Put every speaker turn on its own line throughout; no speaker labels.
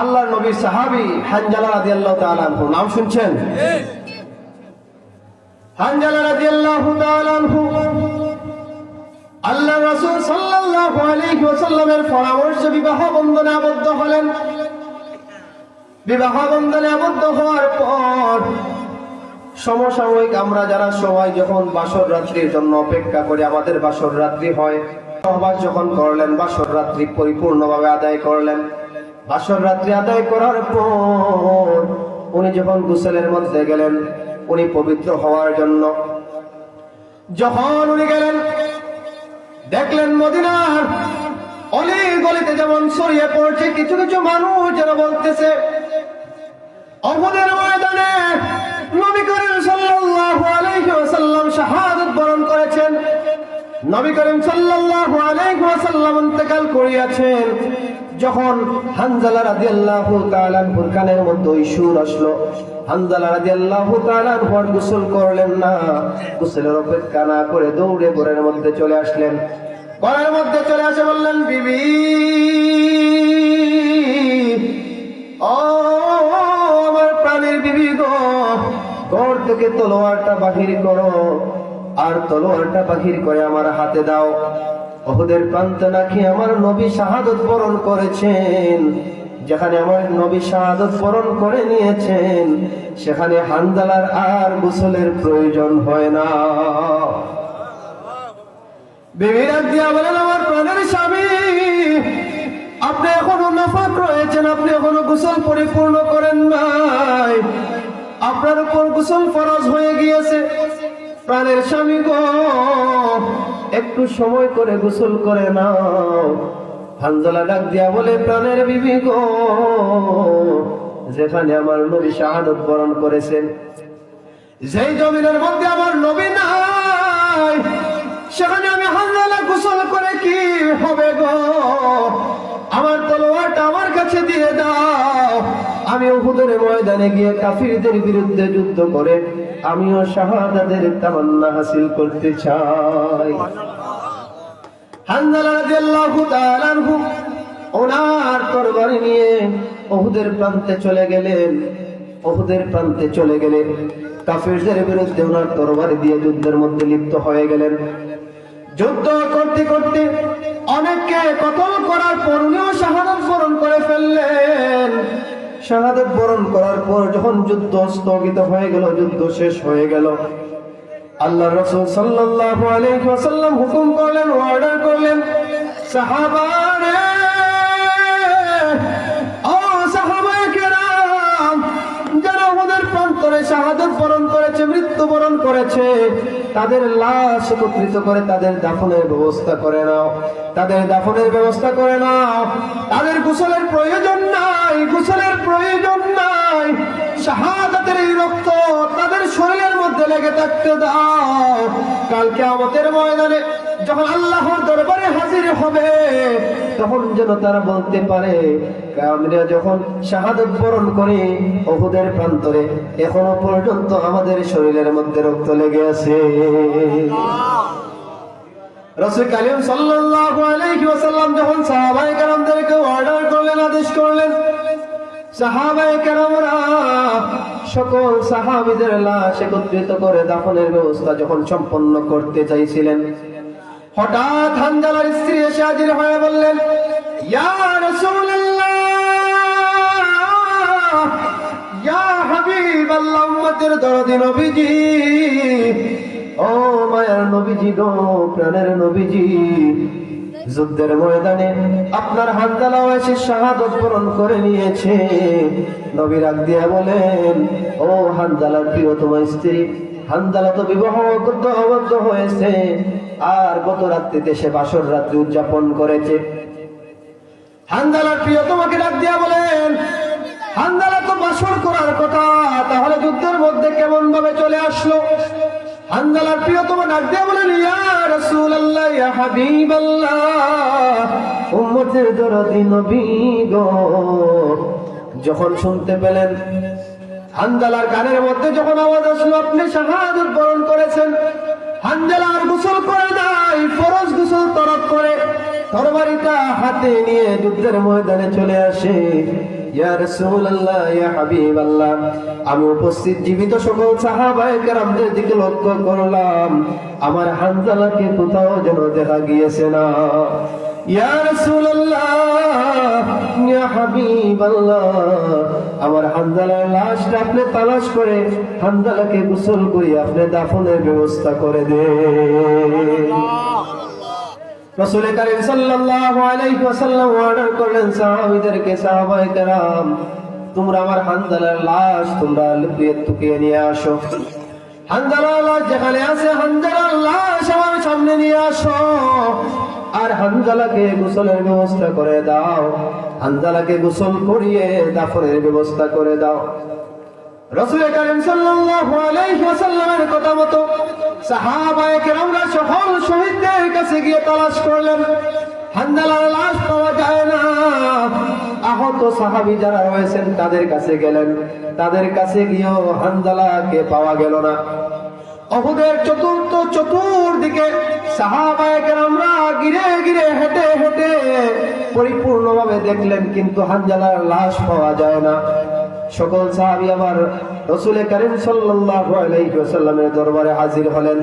আল্লাহ নবীর সাহাবি হানজালা রাদিয়াল্লাহু তাআলা আনহু, নাম শুনছেন? হানজালা রাদিয়াল্লাহু তাআলা আনহু। আল্লাহ রাসূল সাল্লাল্লাহু আলাইহি ওয়াসাল্লামের পরামর্শে বিবাহ বন্ধনে আবদ্ধ হলেন। বিবাহ বন্ধনে আবদ্ধ হওয়ার পর সমসাময়িক আমরা যারা সবাই যখন বাসর রাত্রির জন্য অপেক্ষা করি, আমাদের বাসর রাত্রি হয়। সহবাস যখন করলেন, বাসর রাত্রি পরিপূর্ণভাবে আদায় করলেন। বাসর রাত্রি আদায় করার পর উনি যখন গুসলের মধ্যে গেলেন, উনি পবিত্র হওয়ার জন্য, যখন উনি গেলেন, দেখলেন মদিনার অনেক গলিতে যেমন ছড়িয়ে পড়ছে, কিছু কিছু মানুষ যেন বলতেছে অহদের ময়দানে নবী করিম সাল্লাল্লাহু আলাইহি ওয়াসাল্লাম শাহাদাত বরণ করেছেন। নবী করিম সাল্লাল্লাহু আলাইহি ওয়াসাল্লাম ইন্তেকাল করিয়াছেন। যখন হানজালা রাদিয়াল্লাহু তাআলা আনহুর কানের মধ্যে ওই আসলো, হানজালা রাদিয়াল্লাহু তাআলা আনহু আর গোসল করলেন না। গোসলের অপেক্ষা না করে দৌড়ে ঘরের মধ্যে চলে আসলেন। ঘরের মধ্যে চলে আসে বললেন, বিবি, ও, আমার প্রাণের বিবি গো, ঘর থেকে তলোয়ারটা বাহির করো, আর তলোয়ারটা বাহির করে আমার হাতে দাও। ওহুদের প্রান্তে নাকি আমার নবী শাহাদত বরণ করেছেন। যেখানে আমার নবী শাহাদত বরণ করে নিয়েছেন, সেখানে হানজালার আর গোসলের প্রয়োজন হয় না। বলেন, আমার স্বামী, আপনি রয়েছেন, আপনি পরিপূর্ণ করেন নাই। আপনার উপর গোসল ফরজ হয়ে গিয়েছে। প্রাণের স্বামী গো, একটু সময় করে গোসল করে নাও। হানজলা ডাক দিয়া বলে, প্রাণের বিবি গো, যেখানে আমার নবী শাহাদত বরণ করেছেন, যেই জমিনের মধ্যে আমার নবী নাই, সেখানে আমি হানজলা গোসল করে কি হবে গো? আমার তলোয়ারটা আমার কাছে দিয়ে দাও। আমি উহুদের ময়দানে গিয়ে কাফিরদের বিরুদ্ধে যুদ্ধ করে আমিও শাহাদাতের তামান্না হাসিল করতে চাই। প্রান্তে চলে গেলেন। প্রান্তে চলে গেলেন। বিরুদ্ধে ওনার তরবারি দিয়ে যুদ্ধের মধ্যে লিপ্ত হয়ে গেলেন। যুদ্ধ করতে করতে অনেককে কতল করার পর উনিও বরণ করে ফেললেন। শাহাদত বরণ করার পর যখন যুদ্ধ স্থগিত হয়ে গেল, যুদ্ধ শেষ হয়ে গেল, আল্লাহ রসুল সাল্লাল্লাহু আলাইহি হুকুম করলেন অর্ডার করলেন সাহাবারে বরণ করেছে, মৃত্যুবরণ করেছে, তাদের লাশ একত্রিত করে তাদের দাফনের ব্যবস্থা করে নাও, তাদের দাফনের ব্যবস্থা করে নাও, তাদের গোসলের প্রয়োজন নাই, গোসলের প্রয়োজন নাই। শাহাদাতের এই রক্ত তাদের শরীরের মধ্যে লেগে থাকতে দাও। কালকে আমাদের ময়দানে যখন আল্লাহর দরবারে হাজির হবে, তখন যেন তারা বলতে পারে, আমরা যখন শাহাদত বরণ করি ওহুদের প্রান্তরে, এখনও পর্যন্ত আমাদের শরীরের মধ্যে রক্ত লেগে আছে। রসুল কালিম সাল্লাল্লাহু আলাইহি ওয়াসাল্লাম যখন সাহাবায়ে কেরামদেরকে অর্ডার করলেন, আদেশ করলেন সাহাবায়ে কেরামরা সকল সাহাবীদের লাশ একত্রিত করে দাফনের ব্যবস্থা যখন সম্পন্ন করতে চাইছিলেন। হঠাৎ হানজালার স্ত্রী এসে হাজির হয়ে বললেন, ইয়া রাসূলুল্লাহ, ইয়া হাবিবাল্লাহ উম্মতের দরদি নবীজি, ও মায়ার নবীজি গো, প্রাণের নবীজি যুদ্ধের ময়দানে আপনার হানজালাও এসে শাহাদত বরণ করে নিয়েছে। নবী রাগ দিয়া বলেন, ও হানজালার প্রিয়তম স্ত্রী, হানজালা তো বিবাহ আবদ্ধ হয়েছে। আর গত রাত্রিতে সে বাসর রাত্রি উদযাপন করেছে। হানজালার প্রিয় তোমাকে ডাক দিয়া বলেন, হানজালা, তো বাসর করার কথা, তাহলে যুদ্ধের মধ্যে কেমন ভাবে চলে আসলো? হানজালার প্রিয় তোমার ডাক দিয়া বলেন, ইয়া রাসূলুল্লাহ, ইয়া উম্মতের দরদি নবী গো। যখন শুনতে পেলেন হানজালার কানের মধ্যে যখন আওয়াজ আসলো, আপনি শাহাদত বরণ করেছেন হানজালার গোসল করে নাই, ফরজ গোসল তরফ করে, তরবারিটা হাতে নিয়ে যুদ্ধের ময়দানে চলে আসে। ইয়া রাসূলুল্লাহ, ইয়া হাবিবাল্লাহ। আমি উপস্থিত জীবিত সকল সাহাবায়ে কেরামদের দিকে লক্ষ্য করলাম। আমার হানজালাকে কোথাও যেন দেখা গিয়েছে না। ইয়া রাসূলুল্লাহ, ইয়া হাবিবাল্লাহ। আমার হানজালার লাশটা আপনি তালাশ করে হানজালাকে গোসল করে আপনি দাফনের ব্যবস্থা করে দেন। রসুল করিম সাল্লাল্লাহু আলাইহি ওয়াসাল্লাম অর্ডার করলেন সাহাবীদেরকে সাহাবায়ে কেরাম তোমরা আমার লাশ, তোমরা লুকিয়ে তুকিয়ে নিয়ে আসো। হানজালার লাশ যেখানে আছে, হানজালার লাশ আমার সামনে নিয়ে আসো। আর হানজালাকে গোসলের ব্যবস্থা করে দাও। হানজালাকে গোসল করিয়ে দাফনের ব্যবস্থা করে দাও। রসুল করিম সাল্লাল্লাহু আলাইহি ওয়াসাল্লামের কথা মতো সাহাবায়ে কেরামরা সকল শহীদদের কাছে গিয়ে তালাশ করলেন। হানজালার লাশ পাওয়া যায় না। আহত সাহাবী যারা রয়েছেন, তাদের কাছে গেলেন। তাদের কাছে গিয়েও হানজালাকে পাওয়া গেল না। অহুদের চতুর্থ চতুর্দিকে সাহাবায়ে কেরামরা গিরে গিরে হেঁটে হেঁটে পরিপূর্ণভাবে দেখলেন, কিন্তু হানজালার লাশ পাওয়া যায় না। সকল সাহাবী আবার রসুল করিম আলাইহি দরবারে হাজির হলেন।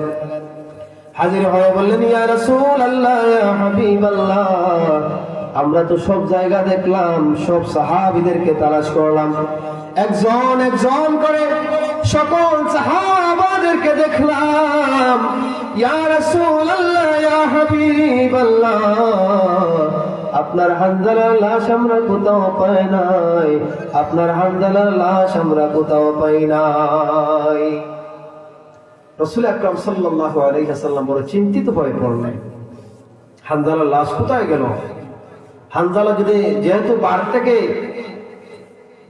হাজির হয়ে বললেন, ইয়া রাসূল আল্লাহ আমরা তো সব জায়গা দেখলাম, সব সাহাবীদেরকে তালাশ করলাম। একজন একজন করে সকল সাহাবাদেরকে দেখলাম। ইয়া রাসূল আল্লাহ ইয়া হাবিবাল্লাহ। আপনার হানজালার লাশ আমরা কোথাও পাই নাই। আপনার হানজালার লাশ আমরা কোথাও পাই নাই। রসুল আকরাম সাল্লাল্লাহু আলাইহি বড় চিন্তিত হয়ে পড়লেন হানজালার লাশ কোথায় গেল? হানজালা যদি যেহেতু বাড়ি থেকে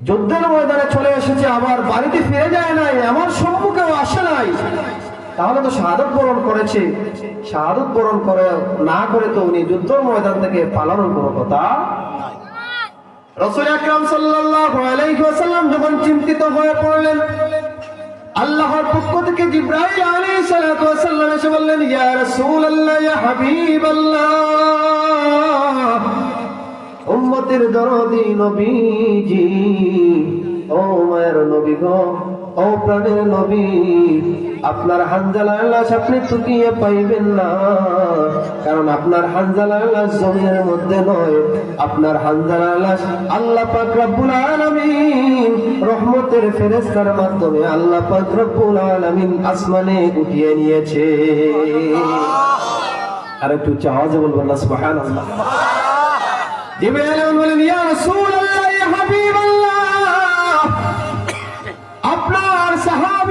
যুদ্ধের ময়দানে চলে এসেছে, আবার বাড়িতে ফিরে যায় নাই আমার সম্মুখেও আসে নাই। তাহলে তো শাহাদত বরণ করেছে। শাহাদত বরণ করে, না করে তো উনি যুদ্ধের ময়দান থেকে পালানোর কোনো কথা রসুল আকরাম ওয়াসাল্লাম যখন চিন্তিত হয়ে পড়লেন, আল্লাহর পক্ষ থেকে এসে বললেন নবী ও প্রাণের নবী আপনার হানজালার লাশ আপনি তুকিয়ে পাইবেন না। কারণ আপনার হানজালার লাশ জমিনের মধ্যে নয় আপনার হানজালার লাশ আল্লাহ পাক রব্বুল আলামিন রহমতের ফেরেশতার মাধ্যমে আল্লাহ পাক রব্বুল আলামিন আসমানে উঠিয়ে নিয়েছে। আর একটু উচ্চ আওয়াজে বলবেন না সুবহানাল্লাহ। জিবরাইল বলেন ইয়া রাসূলুল্লাহ ইয়া হাবিবাল্লাহ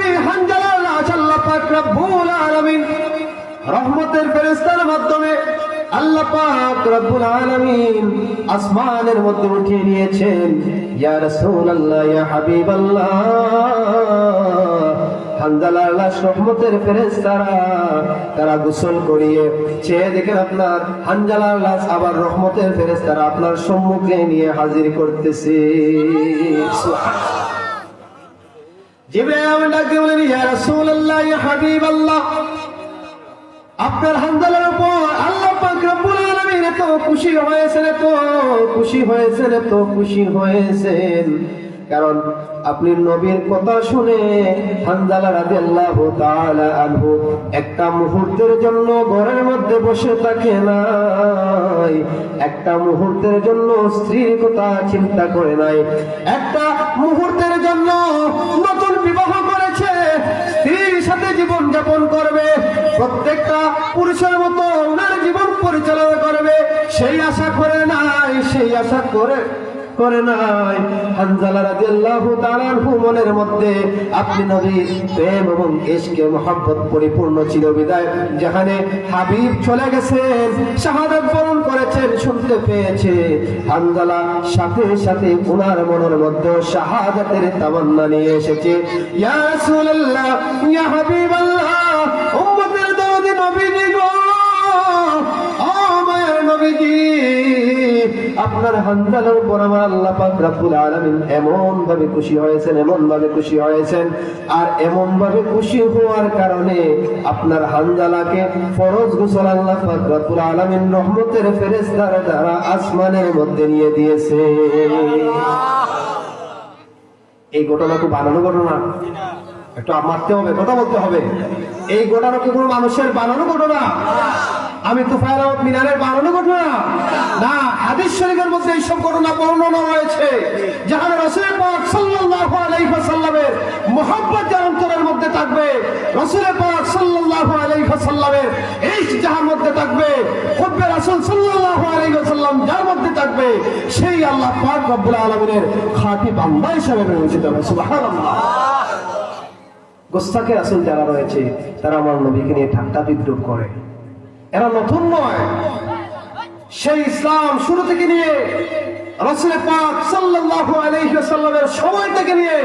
সাহাবী হানজালা লাশ আল্লাহ পাক রব্বুল আলামিন। রহমতের ফেরেশতার মাধ্যমে আল্লাহ পাক রব্বুল আলামিন আসমানের মধ্যে উঠিয়ে নিয়েছেন। ইয়া রাসূলুল্লাহ, ইয়া হাবিবাল্লাহ। হানজালার তারা করিয়ে আপনার হানজালার আবার রহমতের আপনার সম্মুখে নিয়ে হাজির করতেছে ডাক দিয়ে বলেন ইয়া রাসূলুল্লাহ ইয়া হাবিবাল্লাহ আপনার হানজালার উপর আল্লাহ এত খুশি হয়েছেন, এত খুশি হয়েছেন, এত খুশি হয়েছেন। কারণ আপনি নবীর কথা শুনে একটা মুহূর্তের জন্য ঘরের মধ্যে বসে থাকে নাই, একটা মুহূর্তের জন্য স্ত্রীর কথা চিন্তা করে নাই, একটা মুহূর্তের জন্য নতুন বিবাহ করেছে। স্ত্রীর সাথে জীবন যাপন করবে। প্রত্যেকটা পুরুষের মতো ওনার জীবন পরিচালনা করবে। সেই আশা করে নাই, সেই আশা করে করে নাই। হানজালা রাদিয়াল্লাহু তাআলা আনহু মনের মধ্যে, আপনি নবী প্রেম এবং ইশকে মহব্বত পরিপূর্ণ ছিল বিদায় যেখানে হাবিব চলে গেছেন, শাহাদাত বরণ করেছেন, শুনতে পেয়েছে। হানজালা সাথে সাথে ওনার মনের মধ্যে শাহাদাতের তামান্না নিয়ে এসেছে। ইয়া রাসূলুল্লাহ, ইয়া হাবিবাল্লাহ, উম্মতের দরদি নবীজি গো, ও মায়ের নবীজি আপনার হানজালার উপর আমার আল্লাহ পাক রব্বুল আলামিন এমন ভাবে খুশি হয়েছেন এমন ভাবে খুশি হয়েছেন। আর এমন ভাবে খুশি হওয়ার কারণে আপনার হানজালাকে ফরজ গোসল আল্লাহ পাক রব্বুল আলামিন রহমতের ফেরেশতার দ্বারা আসমানের মধ্যে নিয়ে দিয়েছে। এই ঘটনা খুব বানানো ঘটনা। একটু মারতে হবে, কথা বলতে হবে। এই ঘটনা কি কোনো মানুষের বানানো ঘটনা? আমি আহমদ মিনারের বানানো ঘটনা? না হাদিস শরীফের মধ্যে এইসব ঘটনা বর্ণনা রয়েছে, যেখানে রসুলের পাক সাল্লাল্লাহু আলাইহি ওয়াসাল্লামের মোহাম্মত যার অন্তরের মধ্যে থাকবে, রসুলের পাক সাল্লাল্লাহু আলাইহি ওয়াসাল্লামের এই যার মধ্যে থাকবে হুব্বে রাসূল সাল্লাল্লাহু আলাইহি ওয়াসাল্লাম যার মধ্যে থাকবে, সেই আল্লাহ পাক রব্বুল আলামিনের খাঁটি বান্দা হিসেবে বিবেচিত হবে। সুবহানাল্লাহ। গোস্তাকে রাসুল যারা রয়েছে, তারা আমার নবীকে নিয়ে ঠাট্টা বিদ্রুপ করে। এরা নতুন নয়। সেই ইসলাম শুরু থেকে নিয়ে রসুল পাক সাল্লাল্লাহু আলাইহি ওয়াসাল্লামের সময় থেকে নিয়ে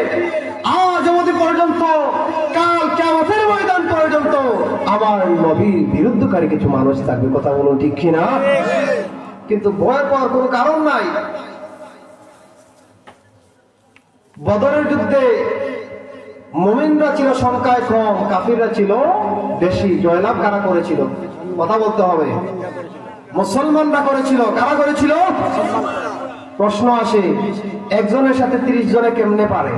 আজ অবধি পর্যন্ত, কাল কিয়ামতের ময়দান পর্যন্ত আমার নবীর বিরুদ্ধকারী কিছু মানুষ থাকবে, কথা বলুন ঠিক কিনা? কিন্তু ভয় পাওয়ার কোনো কারণ নাই। বদরের যুদ্ধে মোমিনরা ছিল সংখ্যায় কম, কাফিররা ছিল বেশি, জয়লাভ কারা করেছিল? কথা বলতে হবে। মুসলমানরা করেছিল, কারা করেছিল? প্রশ্ন আসে, একজনের সাথে তিরিশ জনে কেমনে পারে?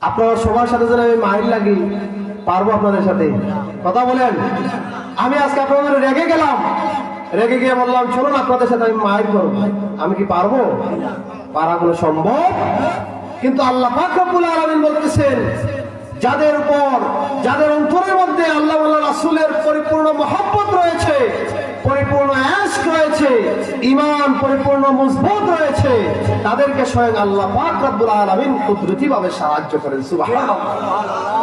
আপনারা সবার সাথে যেন আমি মাইল লাগি, পারব আপনাদের সাথে। কথা বলেন। আমি আজকে আপনাদের রেগে গেলাম। রেগে গিয়ে বললাম, চলুন আপনাদের সাথে আমি মাইল করব। আমি কি পারব? পারা কোনো সম্ভব? কিন্তু আল্লাহ পাক বলতেছেন যাদের উপর, যাদের অন্তরের মধ্যে আল্লাহ রাসুলের পরিপূর্ণ মহব্বত রয়েছে, পরিপূর্ণ অ্যাশ রয়েছে ইমান পরিপূর্ণ মজবুত রয়েছে, তাদেরকে স্বয়ং আল্লাহ পাক রব্বুল আলমিন কুদরতি ভাবে সাহায্য করেন, সুবহানাল্লাহ।